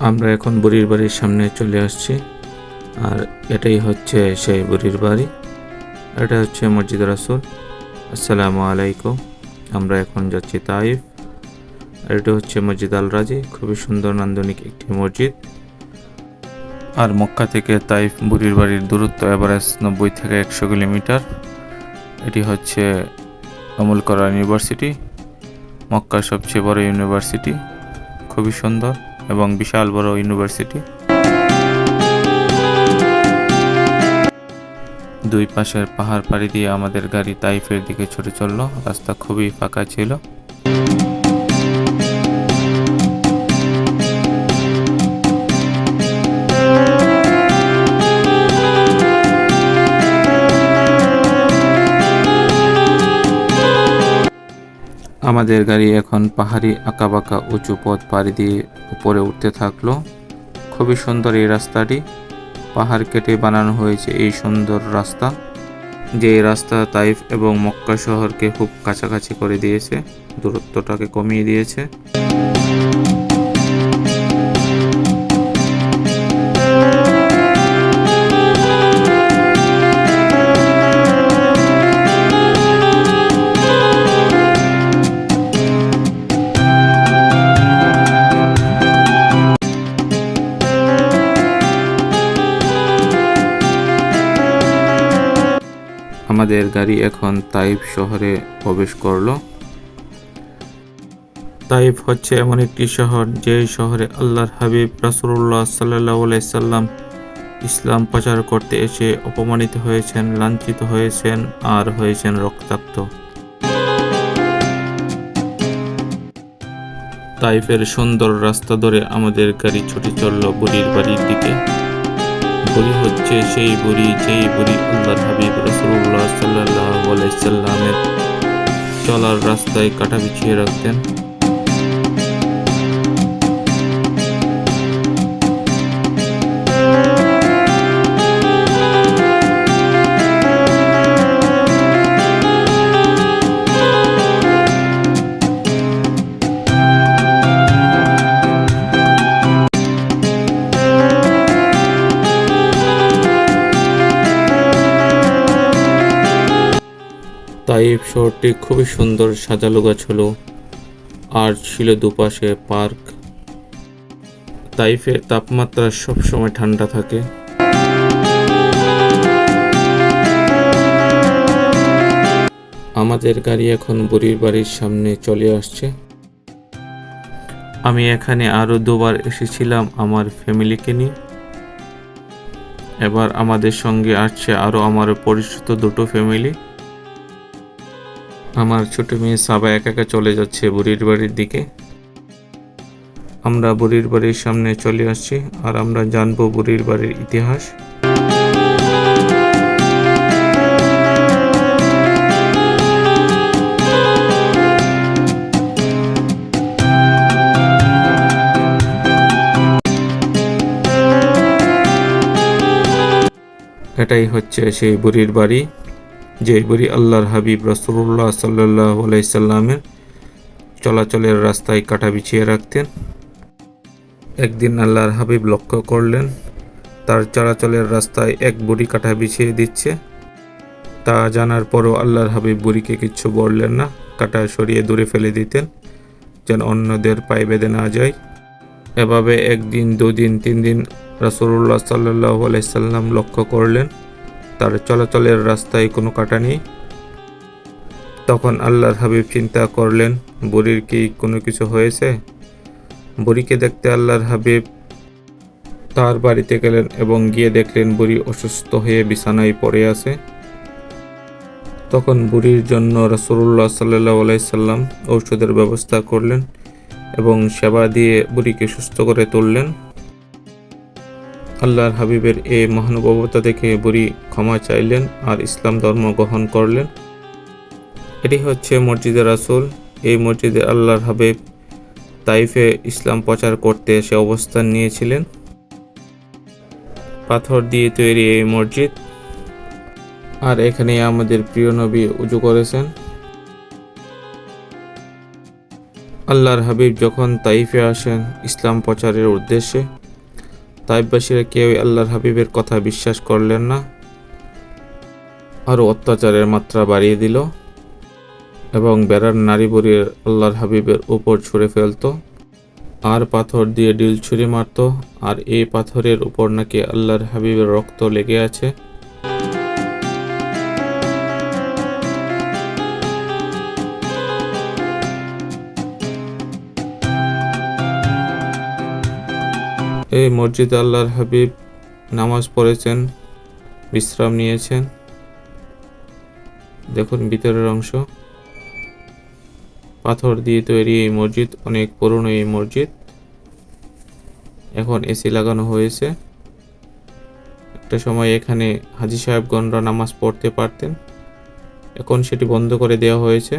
আমরা এখন বুড়ির বাড়ির সামনে চলে আসছি। আর এটাই হচ্ছে সেই বুড়ির বাড়ি। এটা হচ্ছে মসজিদ রাসুল। আসসালামু আলাইকুম। আমরা এখন যাচ্ছি তাইফ। আর এটা হচ্ছে মসজিদ আল রাজি খুবই সুন্দর, নান্দনিক একটি মসজিদ। আর মক্কা থেকে তাইফ বুড়ির বাড়ির দূরত্ব এভারেজ নব্বই থেকে একশো কিলোমিটার। এটি হচ্ছে আমুল করা ইউনিভার্সিটি, মক্কার সবচেয়ে বড় ইউনিভার্সিটি। খুবই সুন্দর। এবং বিশাল বড় ইউনিভার্সিটি। দুই পাশের পাহাড় পাড়ি দিয়ে আমাদের গাড়ি তাইফের দিকে ছুটে চলল। রাস্তা খুবই ফাঁকা ছিল। আমাদের গাড়ি এখন পাহাড়ি আঁকাবাঁকা উঁচু পথ পাড়ি দিয়ে উপরে উঠতে থাকল। খুবই সুন্দর এই রাস্তাটি। পাহাড় কেটে বানানো হয়েছে এই সুন্দর রাস্তা, যে রাস্তা তাইফ এবং মক্কা শহরকে খুব কাছাকাছি করে দিয়েছে, দূরত্বটাকে কমিয়ে দিয়েছে। আমাদের গাড়ি এখন তাইফ শহরে প্রবেশ করল। তাইফ হচ্ছে এমন একটি শহর যে শহরে আল্লাহর হাবিব রাসুল্লাহ সাল্লাহ সাল্লাম ইসলাম প্রচার করতে এসে অপমানিত হয়েছেন, লাঞ্ছিত হয়েছেন আর হয়েছেন রক্তাক্ত। তাইফের সুন্দর রাস্তা ধরে আমাদের গাড়ি ছুটে চলল বুড়ির বাড়ির দিকে। বুড়ি হচ্ছে সেই বুড়ি, যেই বুড়ি আল্লাহর হাবিব রসুল্লাহ সাল্লাহ সাল্লামের চলার রাস্তায় কাটা বিছিয়ে রাখতেন। শহরটি খুবই সুন্দর সাজালো গাছ হলো আর ছিল দুপাশে পার্ক। তাইফের তাপমাত্রা সবসময় ঠান্ডা থাকে। আমাদের গাড়ি এখন বুড়ির বাড়ির সামনে চলে আসছে। আমি এখানে আরও দুবার এসেছিলাম আমার ফ্যামিলিকে নিয়ে। এবার আমাদের সঙ্গে আসছে আরও আমার পরিচিত দুটো ফ্যামিলি। আমার ছোট মেয়ে সাবা একা একা চলে যাচ্ছে বুড়ির বাড়ির দিকে। আমরা বুড়ির বাড়ির সামনে চলে আসছি আর আমরা জানব বুড়ির বাড়ির ইতিহাস। এটাই হচ্ছে সেই বুড়ির বাড়ি। বুড়ি আল্লাহর হাবিব রসুল্লাহ সাল্লাহ সাল্লামের চলাচলের রাস্তায় কাটা বিছিয়ে রাখতেন। একদিন আল্লাহর হাবিব লক্ষ্য করলেন, তার চলাচলের রাস্তায় এক বুড়ি কাটা বিছিয়ে দিচ্ছে। তা জানার পরও আল্লাহর হাবিব বুড়িকে কিচ্ছু বললেন না, কাটা সরিয়ে দূরে ফেলে দিতেন, যেন অন্যদের পায়ে বেঁধে না যায়। এভাবে একদিন, দুদিন, তিন দিন রাসুল্লাহ সাল্লাহ আলাইসাল্লাম লক্ষ্য করলেন তার চলাচলের রাস্তায় কোনো কাটা নেই। তখন আল্লাহর হাবিব চিন্তা করলেন, বুড়ির কি কোনো কিছু হয়েছে? বুড়িকে দেখতে আল্লাহর হাবিব তার বাড়িতে গেলেন এবং গিয়ে দেখলেন বুড়ি অসুস্থ হয়ে বিছানায় পড়ে আছে। তখন বুড়ির জন্য রসুল্লাহ সাল্লাহ সাল্লাম ঔষধের ব্যবস্থা করলেন এবং সেবা দিয়ে বুড়িকে সুস্থ করে তুললেন। আল্লাহর হাবিবের এ মহানুভবতা দেখে বুড়ি ক্ষমা চাইলেন আর ইসলাম ধর্ম গ্রহণ করলেন। এটি হচ্ছে মসজিদে রাসুল। এই মসজিদে আল্লাহর হাবিব তাইফে ইসলাম প্রচার করতে এসে অবস্থান নিয়েছিলেন। পাথর দিয়ে তৈরি এই মসজিদ। আর এখানে আমাদের প্রিয় নবী উজু করেছেন। আল্লাহর হাবিব যখন তাইফে আসেন ইসলাম প্রচারের উদ্দেশ্যে তাইফবাসীরা কেউ আল্লাহর হাবিবের কথা বিশ্বাস করলেন না আরও অত্যাচারের মাত্রা বাড়িয়ে দিল এবং বেড়ার নারী বরিয়ে আল্লাহর হাবিবের উপর ছুঁড়ে ফেলত। আর পাথর দিয়ে ডিল ছুঁড়ে মারত। আর এই পাথরের উপর নাকি আল্লাহর হাবিবের রক্ত লেগে আছে। এই মসজিদে আল্লাহর হাবিব নামাজ পড়েছেন, বিশ্রাম নিয়েছেন। দেখুন ভিতরের অংশ। পাথর দিয়ে তৈরি এই মসজিদ, অনেক পুরনো এই মসজিদ। এখন এসি লাগানো হয়েছে। একটা সময় এখানে হাজি সাহেবগণরা নামাজ পড়তে পারতেন। এখন সেটি বন্ধ করে দেওয়া হয়েছে।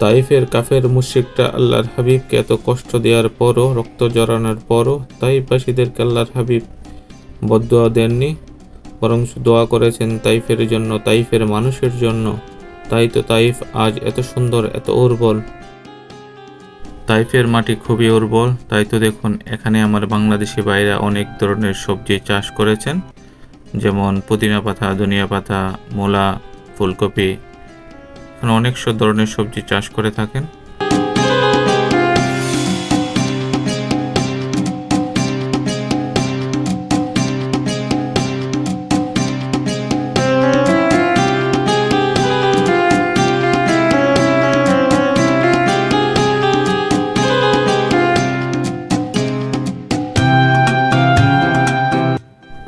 তাইফের কাফের মুশরিকরা আল্লাহর হাবিবকে এত কষ্ট দেওয়ার পরও, রক্ত জড়ানোর পরও তাইফবাসীদেরকে আল্লাহর হাবিব বদুয়া দেননি বরং দোয়া করেছেন তাইফের জন্য, তাইফের মানুষের জন্য। তাই তো তাইফ আজ এত সুন্দর, এত উর্বর। তাইফের মাটি খুবই উর্বর। তাই তো দেখুন, এখানে আমার বাংলাদেশি বাইরে অনেক ধরনের সবজি চাষ করেছেন, যেমন পুদিনা পাতা, ধনিয়া পাতা, মূলা, ফুলকপি অনেক সব ধরনের সবজি চাষ করে থাকেন।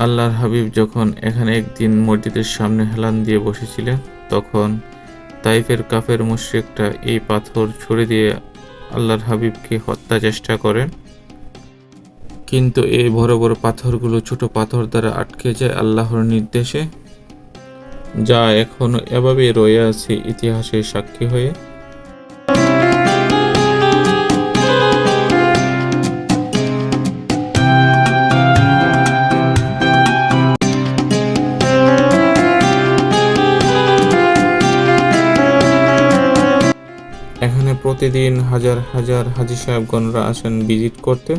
আল্লাহর হাবিব যখন এখানে একদিন মসজিদের সামনে হেলান দিয়ে বসেছিলেন, তখন তাইফের কাফের মুশ্রিকটা এই পাথর ছুড়ে দিয়ে আল্লাহর হাবিবকে হত্যা চেষ্টা করেন। কিন্তু এই বড় বড় পাথরগুলো ছোট পাথর দ্বারা আটকে যায় আল্লাহর নির্দেশে। যা এখনও এভাবেই রয়ে আছে ইতিহাসের সাক্ষী হয়ে। প্রতিদিন হাজার হাজার হাজি সাহেবগণরা আসেন ভিজিট করতে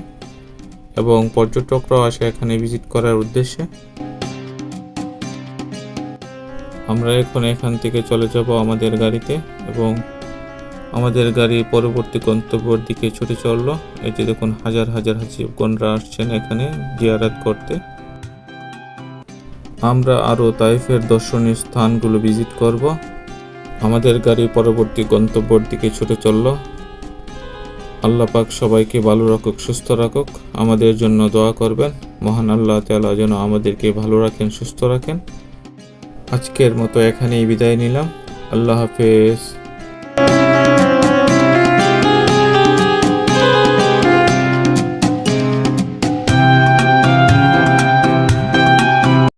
এবং পর্যটকরাও আসে এখানে ভিজিট করার উদ্দেশ্যে। আমরা এখন এখান থেকে চলে যাব আমাদের গাড়িতে এবং আমাদের গাড়ি পরবর্তী গন্তব্যের দিকে ছুটে চলল। এই যে দেখুন, হাজার হাজার হাজিগণরা আসছেন এখানে জিয়ারাত করতে। আমরা আরও তাইফের দর্শনীয় স্থানগুলো ভিজিট করব। আমাদের গাড়ি পরবর্তী গন্তব্যের দিকে ছুটে চলল। আল্লাহ পাক সবাইকে ভালো রাখুক, সুস্থ রাখুক। আমাদের জন্য দোয়া করবেন। মহান আল্লাহ তালা যেন আমাদেরকে ভালো রাখেন, সুস্থ রাখেন। আজকের মতো এখানেই বিদায় নিলাম। আল্লাহ হাফেজ।